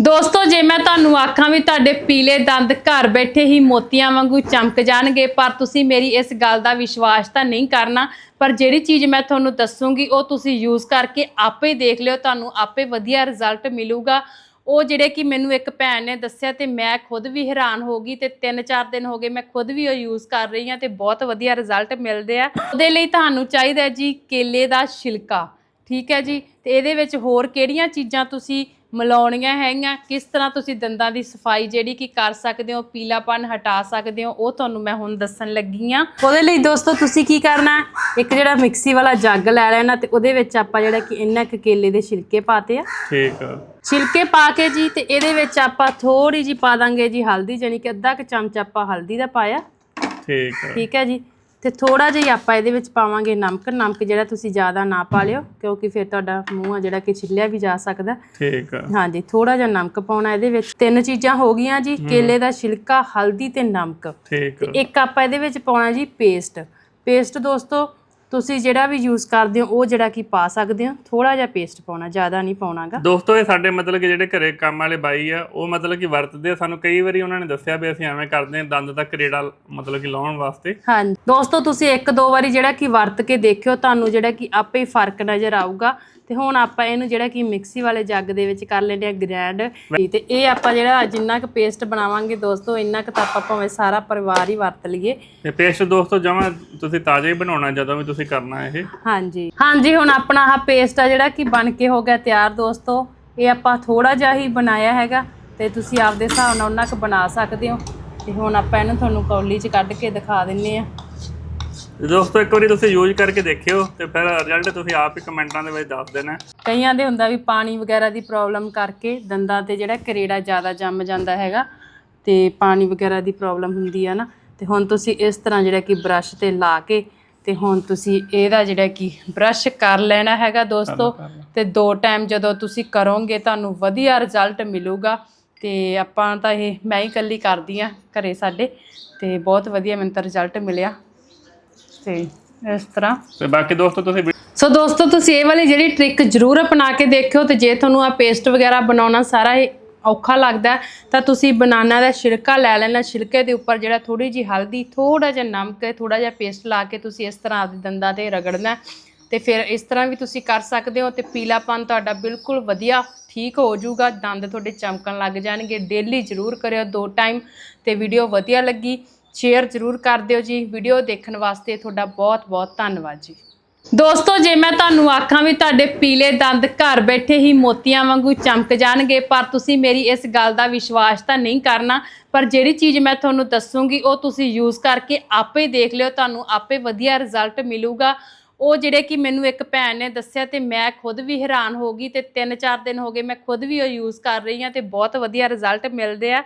ਦੋਸਤੋ, ਜੇ ਮੈਂ ਤੁਹਾਨੂੰ ਆਖਾਂ ਵੀ ਤੁਹਾਡੇ ਪੀਲੇ ਦੰਦ ਘਰ ਬੈਠੇ ਹੀ ਮੋਤੀਆਂ ਵਾਂਗੂ ਚਮਕ ਜਾਣਗੇ, ਪਰ ਤੁਸੀਂ ਮੇਰੀ ਇਸ ਗੱਲ ਦਾ ਵਿਸ਼ਵਾਸ ਤਾਂ ਨਹੀਂ ਕਰਨਾ। ਪਰ ਜਿਹੜੀ ਚੀਜ਼ ਮੈਂ ਤੁਹਾਨੂੰ ਦੱਸੂਗੀ, ਉਹ ਤੁਸੀਂ ਯੂਜ਼ ਕਰਕੇ ਆਪੇ ਦੇਖ ਲਿਓ, ਤੁਹਾਨੂੰ ਆਪੇ ਵਧੀਆ ਰਿਜ਼ਲਟ ਮਿਲੂਗਾ। ਉਹ ਜਿਹੜੇ ਕਿ ਮੈਨੂੰ ਇੱਕ ਭੈਣ ਨੇ ਦੱਸਿਆ ਤੇ ਮੈਂ ਖੁਦ ਵੀ ਹੈਰਾਨ ਹੋ ਗਈ ਤੇ 3-4 ਦਿਨ ਹੋ ਗਏ ਮੈਂ ਖੁਦ ਵੀ ਉਹ ਯੂਜ਼ ਕਰ ਰਹੀ ਹਾਂ ਤੇ ਬਹੁਤ ਵਧੀਆ ਰਿਜ਼ਲਟ ਮਿਲਦੇ ਆ। ਉਹਦੇ ਲਈ ਤੁਹਾਨੂੰ ਚਾਹੀਦਾ ਜੀ ਕੇਲੇ ਦਾ ਛਿਲਕਾ, ਠੀਕ ਹੈ ਜੀ? ਤੇ ਇਹਦੇ ਵਿੱਚ ਹੋਰ ਕਿਹੜੀਆਂ ਚੀਜ਼ਾਂ ਤੁਸੀਂ ਮਿਲਾਉਣੀਆਂ ਹੈਗੀਆਂ ਕਿਸ ਤਰ੍ਹਾਂ ਤੁਸੀਂ ਦੰਦਾਂ ਦੀ ਸਫ਼ਾਈ ਜਿਹੜੀ ਕਿ ਕਰ ਸਕਦੇ ਹੋ ਪੀਲਾਪਨ ਹਟਾ ਸਕਦੇ ਹੋ ਉਹ ਤੁਹਾਨੂੰ ਮੈਂ ਹੁਣ ਦੱਸਣ ਲੱਗੀ ਆ ਉਹਦੇ ਲਈ ਦੋਸਤੋ ਤੁਸੀਂ ਕੀ ਕਰਨਾ? ਇੱਕ ਜਿਹੜਾ ਮਿਕਸੀ ਵਾਲਾ ਜੱਗ ਲੈ ਲੈਣਾ ਤੇ ਉਹਦੇ ਵਿੱਚ ਆਪਾਂ ਜਿਹੜਾ ਕਿ ਇੰਨਾ ਕੁ ਕੇਲੇ ਦੇ ਛਿਲਕੇ ਪਾਤੇ ਆ। ਠੀਕ ਆ। ਛਿਲਕੇ ਪਾ ਕੇ ਜੀ ਤੇ ਇਹਦੇ ਵਿੱਚ ਆਪਾਂ ਥੋੜੀ ਜੀ ਪਾ ਦਾਂਗੇ ਜੀ ਹਲਦੀ ਜਾਨੀ ਕਿ ਅੱਧਾ ਕੁ ਚਮਚ ਆਪਾਂ ਹਲਦੀ ਦਾ ਪਾਇਆ। ਠੀਕ ਆ। ਠੀਕ ਹੈ ਜੀ। ਤੇ ਥੋੜਾ ਜਿਹਾ ਹੀ ਆਪਾਂ ਇਹਦੇ ਵਿੱਚ ਪਾਵਾਂਗੇ ਨਮਕ ਨਮਕ ਜਿਹੜਾ ਤੁਸੀਂ ਜ਼ਿਆਦਾ ਨਾ ਪਾ ਲਿਓ ਕਿਉਂਕਿ ਫਿਰ ਤੁਹਾਡਾ ਮੂੰਹ ਆ ਜਿਹੜਾ ਕਿ ਛਿੱਲਿਆ ਵੀ ਜਾ ਸਕਦਾ। ਠੀਕ ਆ। ਹਾਂਜੀ ਥੋੜਾ ਜਿਹਾ ਨਮਕ ਪਾਉਣਾ ਇਹਦੇ ਵਿੱਚ। ਤਿੰਨ ਚੀਜ਼ਾਂ ਹੋ ਗਈਆਂ ਜੀ ਕੇਲੇ ਦਾ ਛਿਲਕਾ ਹਲਦੀ ਤੇ ਨਮਕ। ਠੀਕ ਇੱਕ ਆਪਾਂ ਇਹਦੇ ਵਿੱਚ ਪਾਉਣਾ ਜੀ ਪੇਸਟ। ਪੇਸਟ ਦੋਸਤੋ ਤੁਸੀਂ ਜਿਹੜਾ ਵੀ ਯੂਜ਼ ਕਰਦੇ ਹੋ ਉਹ ਜਿਹੜਾ ਕਿ ਪਾ ਸਕਦੇ ਹੋ। ਥੋੜਾ ਜਿਹਾ ਪੇਸਟ ਪਾਉਣਾ ਜ਼ਿਆਦਾ ਨਹੀਂ ਪਾਉਣਾਗਾ। ਦੋਸਤੋ ਇਹ ਸਾਡੇ ਮਤਲਬ ਕਿ ਜਿਹੜੇ ਘਰੇ ਕੰਮ ਵਾਲੇ ਬਾਈ ਆ ਉਹ ਮਤਲਬ ਕਿ ਵਰਤਦੇ ਆ। ਸਾਨੂੰ ਕਈ ਵਾਰੀ ਉਹਨਾਂ ਨੇ ਦੱਸਿਆ ਵੀ ਅਸੀਂ ਐਵੇਂ ਕਰਦੇ ਹਾਂ ਦੰਦ ਦਾ ਕਰੇੜਾ ਮਤਲਬ ਕਿ ਲਾਉਣ ਵਾਸਤੇ। ਹਾਂਜੀ। ਦੋਸਤੋ ਤੁਸੀਂ ਇੱਕ ਦੋ ਵਾਰੀ ਜਿਹੜਾ ਕਿ ਵਰਤ ਕੇ ਦੇਖਿਓ ਤੁਹਾਨੂੰ ਜਿਹੜਾ ਕਿ ਆਪੇ ਹੀ ਫ਼ਰਕ ਨਜ਼ਰ ਆਊਗਾ। ਤੇ ਹੁਣ ਆਪਾਂ ਇਹਨੂੰ ਜਿਹੜਾ ਕਿ ਮਿਕਸੀ ਵਾਲੇ ਜੱਗ ਦੇ ਵਿੱਚ ਕਰ ਲੈਂਦੇ ਆ ਗ੍ਰੈਂਡ। ਤੇ ਇਹ ਆਪਾਂ ਜਿਹੜਾ ਜਿੰਨਾ ਕੁ ਪੇਸਟ ਬਣਾਵਾਂਗੇ ਦੋਸਤੋ ਇੰਨਾ ਕੁ ਤਾਂ ਆਪਾਂ ਭਾਵੇਂ ਸਾਰਾ ਪਰਿਵਾਰ ਹੀ ਵਰਤ ਲਈਏ। ਤੇ ਪੇਸਟ ਦੋਸਤੋ ਜਮਾ ਤੁਸੀਂ ਤਾਜ਼ਾ ਹੀ ਬਣਾਉਣਾ ਜਦੋਂ ਵੀ ਤੁਸੀਂ ਕਰਨਾ ਇਹ। ਹਾਂਜੀ। ਹਾਂਜੀ ਹੁਣ ਆਪਣਾ ਆਹ ਪੇਸਟ ਆ ਜਿਹੜਾ ਕਿ ਬਣ ਕੇ ਹੋ ਗਿਆ ਤਿਆਰ ਦੋਸਤੋ। ਇਹ ਆਪਾਂ ਥੋੜਾ ਜਿਹਾ ਹੀ ਬਣਾਇਆ ਹੈਗਾ ਤੇ ਤੁਸੀਂ ਆਪਦੇ ਹਿਸਾਬ ਨਾਲ ਉਹਨਾਂ ਕੁ ਬਣਾ ਸਕਦੇ ਹੋ। ਤੇ ਹੁਣ ਆਪਾਂ ਇਹਨੂੰ ਤੁਹਾਨੂੰ ਕੌਲੀ 'ਚ ਕੱਢ ਕੇ ਦਿਖਾ ਦਿੰਨੇ ਆ। ਤੇ ਦੋਸਤੋ ਇੱਕ ਵਾਰੀ ਤੁਸੀਂ ਯੂਜ਼ ਕਰਕੇ ਦੇਖਿਓ ਤੇ ਫਿਰ ਰਿਜ਼ਲਟ ਤੁਸੀਂ ਆਪ ਹੀ ਕਮੈਂਟਾਂ ਦੇ ਵਿੱਚ ਦੱਸ ਦੇਣਾ। ਕਈਆਂ ਦੇ ਹੁੰਦਾ ਵੀ ਪਾਣੀ ਵਗੈਰਾ ਦੀ ਪ੍ਰੋਬਲਮ ਕਰਕੇ ਦੰਦਾਂ ਤੇ ਜਿਹੜਾ ਕਰੇੜਾ ਜ਼ਿਆਦਾ ਜੰਮ ਜਾਂਦਾ ਹੈਗਾ ਤੇ ਪਾਣੀ ਵਗੈਰਾ ਦੀ ਪ੍ਰੋਬਲਮ ਹੁੰਦੀ ਆ ਨਾ। ਤੇ ਹੁਣ ਤੁਸੀਂ ਇਸ ਤਰ੍ਹਾਂ ਜਿਹੜਾ ਕਿ ਬ੍ਰਸ਼ ਤੇ ਲਾ ਕੇ ਤੇ ਹੁਣ ਤੁਸੀਂ ਇਹਦਾ ਜਿਹੜਾ ਕਿ ਬ੍ਰਸ਼ ਕਰ ਲੈਣਾ ਹੈਗਾ ਦੋਸਤੋ ਤੇ ਦੋ ਟਾਈਮ ਜਦੋਂ ਤੁਸੀਂ ਕਰੋਗੇ ਤੁਹਾਨੂੰ ਵਧੀਆ ਰਿਜ਼ਲਟ ਮਿਲੂਗਾ। ਤੇ ਆਪਾਂ ਤਾਂ ਇਹ ਮੈਂ ਹੀ ਇਕੱਲੀ ਕਰਦੀ ਆ ਘਰੇ ਸਾਡੇ ਤੇ ਬਹੁਤ ਵਧੀਆ ਮੈਨੂੰ ਤਾਂ ਰਿਜ਼ਲਟ ਮਿਲਿਆ। ਤੇ ਇਸ ਤਰ੍ਹਾਂ। ਤੇ ਬਾਕੀ ਦੋਸਤੋ ਤੁਸੀਂ ਸੋ ਦੋਸਤੋ ਤੁਸੀਂ ਇਹ ਵਾਲੀ ਜਿਹੜੀ ਟ੍ਰਿਕ ਜ਼ਰੂਰ ਅਪਣਾ ਕੇ ਦੇਖਿਓ ਤੇ ਜੇ ਤੁਹਾਨੂੰ ਆ ਪੇਸਟ ਵਗੈਰਾ ਬਣਾਉਣਾ ਸਾਰਾ ਹੀ ਔਖਾ ਲੱਗਦਾ ਤਾਂ ਤੁਸੀਂ ਬਨਾਨਾ ਦਾ ਛਿਲਕਾ ਲੈ ਲੈਣਾ। ਛਿਲਕੇ ਦੇ ਉੱਪਰ ਜਿਹੜਾ ਥੋੜੀ ਜੀ ਹਲਦੀ ਥੋੜਾ ਜਿਹਾ ਨਮਕ ਥੋੜਾ ਜਿਹਾ ਪੇਸਟ ਲਾ ਕੇ ਤੁਸੀਂ ਇਸ ਤਰ੍ਹਾਂ ਆਪਦੇ ਦੰਦਾਂ ਤੇ ਰਗੜਨਾ ਹੈ। ਤੇ ਫਿਰ ਇਸ ਤਰ੍ਹਾਂ ਵੀ ਤੁਸੀਂ ਕਰ ਸਕਦੇ ਹੋ ਤੇ ਪੀਲਾਪਨ ਤੁਹਾਡਾ ਬਿਲਕੁਲ ਵਧੀਆ ਠੀਕ ਹੋ ਜਾਊਗਾ। ਦੰਦ ਤੁਹਾਡੇ ਚਮਕਣ ਲੱਗ ਜਾਣਗੇ। ਡੇਲੀ ਜ਼ਰੂਰ ਕਰਿਓ ਦੋ ਟਾਈਮ ਤੇ ਵੀਡੀਓ ਵਧੀਆ ਲੱਗੀ। ਸ਼ੇਅਰ ਜ਼ਰੂਰ ਕਰ ਦਿਓ ਜੀ। ਵੀਡੀਓ ਦੇਖਣ ਵਾਸਤੇ ਤੁਹਾਡਾ ਬਹੁਤ ਬਹੁਤ ਧੰਨਵਾਦ ਜੀ। ਦੋਸਤੋ, ਜੇ ਮੈਂ ਤੁਹਾਨੂੰ ਆਖਾਂ ਵੀ ਤੁਹਾਡੇ ਪੀਲੇ ਦੰਦ ਘਰ ਬੈਠੇ ਹੀ ਮੋਤੀਆਂ ਵਾਂਗੂ ਚਮਕ ਜਾਣਗੇ, ਪਰ ਤੁਸੀਂ ਮੇਰੀ ਇਸ ਗੱਲ ਦਾ ਵਿਸ਼ਵਾਸ ਤਾਂ ਨਹੀਂ ਕਰਨਾ। ਪਰ ਜਿਹੜੀ ਚੀਜ਼ ਮੈਂ ਤੁਹਾਨੂੰ ਦੱਸੂਗੀ, ਉਹ ਤੁਸੀਂ ਯੂਜ਼ ਕਰਕੇ ਆਪੇ ਦੇਖ ਲਿਓ, ਤੁਹਾਨੂੰ ਆਪੇ ਵਧੀਆ ਰਿਜ਼ਲਟ ਮਿਲੂਗਾ। ਉਹ ਜਿਹੜੇ ਕਿ ਮੈਨੂੰ ਇੱਕ ਭੈਣ ਨੇ ਦੱਸਿਆ ਤੇ ਮੈਂ ਖੁਦ ਵੀ ਹੈਰਾਨ ਹੋ ਗਈ ਤੇ 3-4 ਦਿਨ ਹੋ ਗਏ ਮੈਂ ਖੁਦ ਵੀ ਉਹ ਯੂਜ਼ ਕਰ ਰਹੀ ਹਾਂ ਤੇ ਬਹੁਤ ਵਧੀਆ ਰਿਜ਼ਲਟ ਮਿਲਦੇ ਆ।